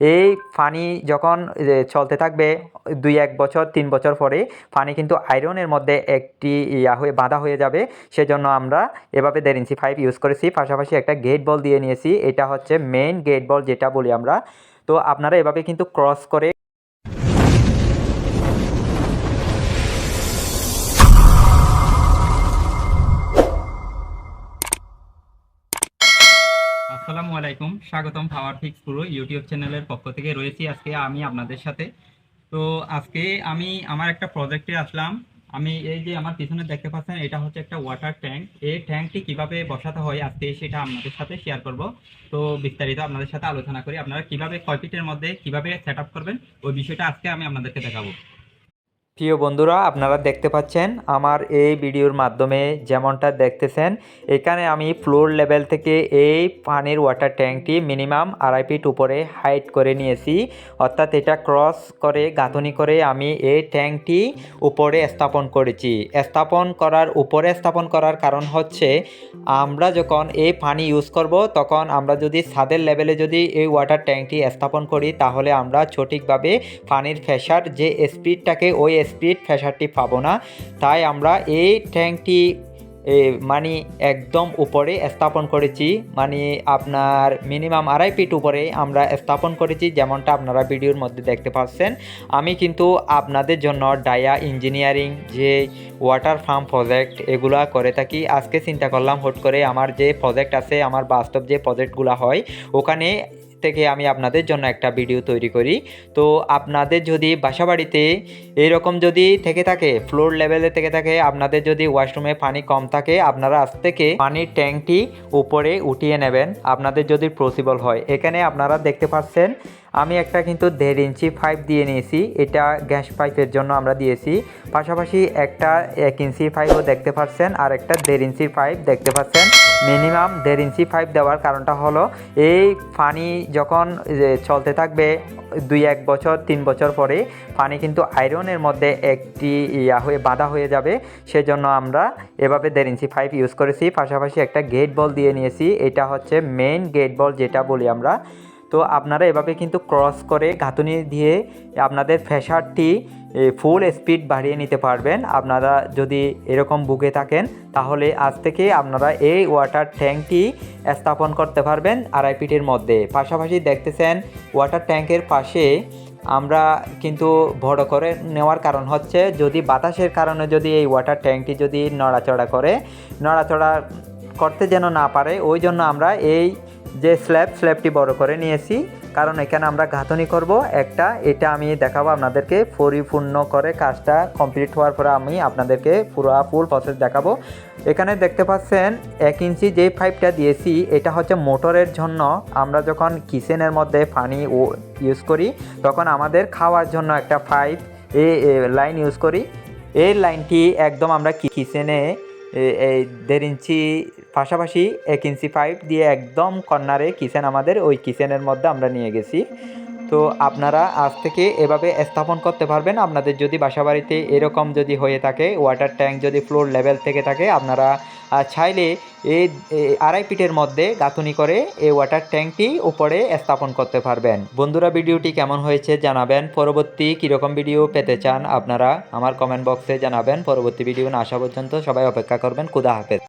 এই পানি যখন চলতে থাকবে দুই এক বছর, তিন বছর পরে পানি কিন্তু আয়রনের মধ্যে একটি ইয়া হয়ে, বাঁধা হয়ে যাবে। সেজন্য আমরা এভাবে দেড় ইঞ্চি পাইপ ইউজ করেছি। পাশাপাশি একটা গেট বল দিয়ে নিয়েছি। এটা হচ্ছে মেইন গেট বল যেটা বলি আমরা। তো আপনারা এভাবে কিন্তু ক্রস করে আসসালামু আলাইকুম। স্বাগতম পাওয়ার ফিক্স পুরো ইউটিউব চ্যানেলের পক্ষ থেকে। রয়েছি আজকে আমি আপনাদের সাথে। তো আজকে আমি আমার একটা প্রজেক্টে আসলাম। আমি এই যে আমার পিছনে দেখতে পাচ্ছেন, এটা হচ্ছে একটা ওয়াটার ট্যাঙ্ক এই ট্যাঙ্কটি কীভাবে বসাতে হয় আজকে সেটা আপনাদের সাথে শেয়ার করব। তো বিস্তারিত আপনাদের সাথে আলোচনা করি। আপনারা কীভাবে ছয় ফিটের মধ্যে কীভাবে সেট করবেন, ওই বিষয়টা আজকে আমি আপনাদেরকে দেখাবো। প্রিয় বন্ধুরা, আপনারা দেখতে পাচ্ছেন আমার এই ভিডিওর মাধ্যমে যেমনটা দেখতেছেন, এখানে আমি ফ্লোর লেভেল থেকে এই পানির ওয়াটার ট্যাঙ্কটি মিনিমাম আড়াই ফিট উপরে হাইট করে নিয়েছি। অর্থাৎ এটা ক্রস করে, গাঁথনি করে আমি এই ট্যাঙ্কটি উপরে স্থাপন করেছি। স্থাপন করার, উপরে স্থাপন করার কারণ হচ্ছে, আমরা যখন এই পানি ইউজ করব, তখন আমরা যদি ছাদের লেভেলে যদি এই ওয়াটার ট্যাঙ্কটি স্থাপন করি, তাহলে আমরা সঠিকভাবে পানির প্রেশার যে স্পিডটাকে ওই স্পিড প্রেশারটি পাবো না। তাই আমরা এই ট্যাঙ্কটি মানে একদম উপরে স্থাপন করেছি। মানে আপনার মিনিমাম আড়াই ফিট উপরে আমরা স্থাপন করেছি, যেমনটা আপনারা ভিডিওর মধ্যে দেখতে পাচ্ছেন। আমি কিন্তু আপনাদের জন্য ডায়া ইঞ্জিনিয়ারিং যে ওয়াটার ফার্ম প্রজেক্ট এগুলা করে থাকি। আজকে চিন্তা করলাম হুট করে আমার যে প্রজেক্ট আছে, আমার বাস্তব যে প্রজেক্টগুলো হয়, ওখানে থেকে আমি আপনাদের জন্য একটা ভিডিও তৈরি করি। তো আপনাদের যদি বাসাবাড়িতে এইরকম যদি থেকে থাকে ফ্লোর লেভেলে থেকে থাকে, আপনাদের যদি ওয়াশরুমে পানি কম থাকে, আপনারা আজ থেকে পানির ট্যাঙ্কটি উপরে উঠিয়ে নেবেন। আপনাদের যদি পসিবল হয়। এখানে আপনারা দেখতে পাচ্ছেন, আমি একটা কিন্তু দেড় ইঞ্চি পাইপ দিয়ে নিয়েছি। এটা গ্যাস পাইপের জন্য আমরা দিয়েছি। পাশাপাশি একটা এক ইঞ্চি পাইপও দেখতে পাচ্ছেন, আর একটা দেড় ইঞ্চির পাইপ দেখতে পাচ্ছেন। মিনিমাম দেড় ইঞ্চি পাইপ দেওয়ার কারণটা হলো, এই পানি যখন চলতে থাকবে দুই, এক বছর, তিন বছর পরে, পানি কিন্তু আয়রনের মধ্যে একটি ইয়া হয়ে, বাঁধা হয়ে যাবে। সেজন্য আমরা এভাবে দেড় ইঞ্চি পাইপ ইউজ করেছি। পাশাপাশি একটা গেট বল দিয়ে নিয়েছি। এটা হচ্ছে মেইন গেট বল যেটা বলি আমরা। তো আপনারা এভাবে কিন্তু ক্রস করে গাঁথুনি দিয়ে আপনাদের প্রেশারটি ফুল স্পিড বাড়িয়ে নিতে পারবেন। আপনারা যদি এরকম বুকে থাকেন, তাহলে আজ থেকে আপনারা এই ওয়াটার ট্যাঙ্কটি স্থাপন করতে পারবেন আড়াই ফিটের মধ্যে। পাশাপাশি দেখতেছেন ওয়াটার ট্যাঙ্কের পাশে আমরা কিন্তু বড় করে নেওয়ার কারণ হচ্ছে, যদি বাতাসের কারণে যদি এই ওয়াটার ট্যাঙ্কটি যদি নড়াচড়া করে, নড়াচড়া করতে যেন না পারে, ওই জন্য আমরা এই যে স্ল্যাব স্ল্যাবটি বড় করে নিয়েছি। কারণ এখানে আমরা গাঁথনি করব। একটা, এটা আমি দেখাবো আপনাদেরকে। পরিপূর্ণ করে কাজটা কমপ্লিট হওয়ার পরে আমি আপনাদেরকে পুরো ফুল প্রসেস দেখাবো। এখানে দেখতে পাচ্ছেন, এক ইঞ্চি যে পাইপটা দিয়েছি, এটা হচ্ছে মোটরের জন্য। আমরা যখন কিচেনের মধ্যে পানি ইউজ করি, তখন আমাদের খাওয়ার জন্য একটা পাইপ এই লাইন ইউজ করি। এই লাইনটি একদম আমরা কিচেনে এ- এই দেড় ইঞ্চি পাশাপাশি এক ইঞ্চি পাইপ দিয়ে একদম কর্নারে কিচেন আমাদের, ওই কিচেনের মধ্যে আমরা নিয়ে গেছি। তো আপনারা আজ থেকে এভাবে স্থাপন করতে পারবেন। আপনাদের যদি বাসাবাড়িতে এরকম যদি হয়ে থাকে ওয়াটার ট্যাঙ্ক যদি ফ্লোর লেভেল থেকে থাকে, আপনারা চাইলে এই আড়াই পিঠের মধ্যে গাঁথুনি করে এই ওয়াটার ট্যাঙ্কটি উপরে স্থাপন করতে পারবেন। বন্ধুরা, ভিডিওটি কেমন হয়েছে জানাবেন। পরবর্তী কীরকম ভিডিও পেতে চান আপনারা আমার কমেন্ট বক্সে জানাবেন। পরবর্তী ভিডিও না আসা পর্যন্ত সবাই অপেক্ষা করবেন। খুদা হাফেজ।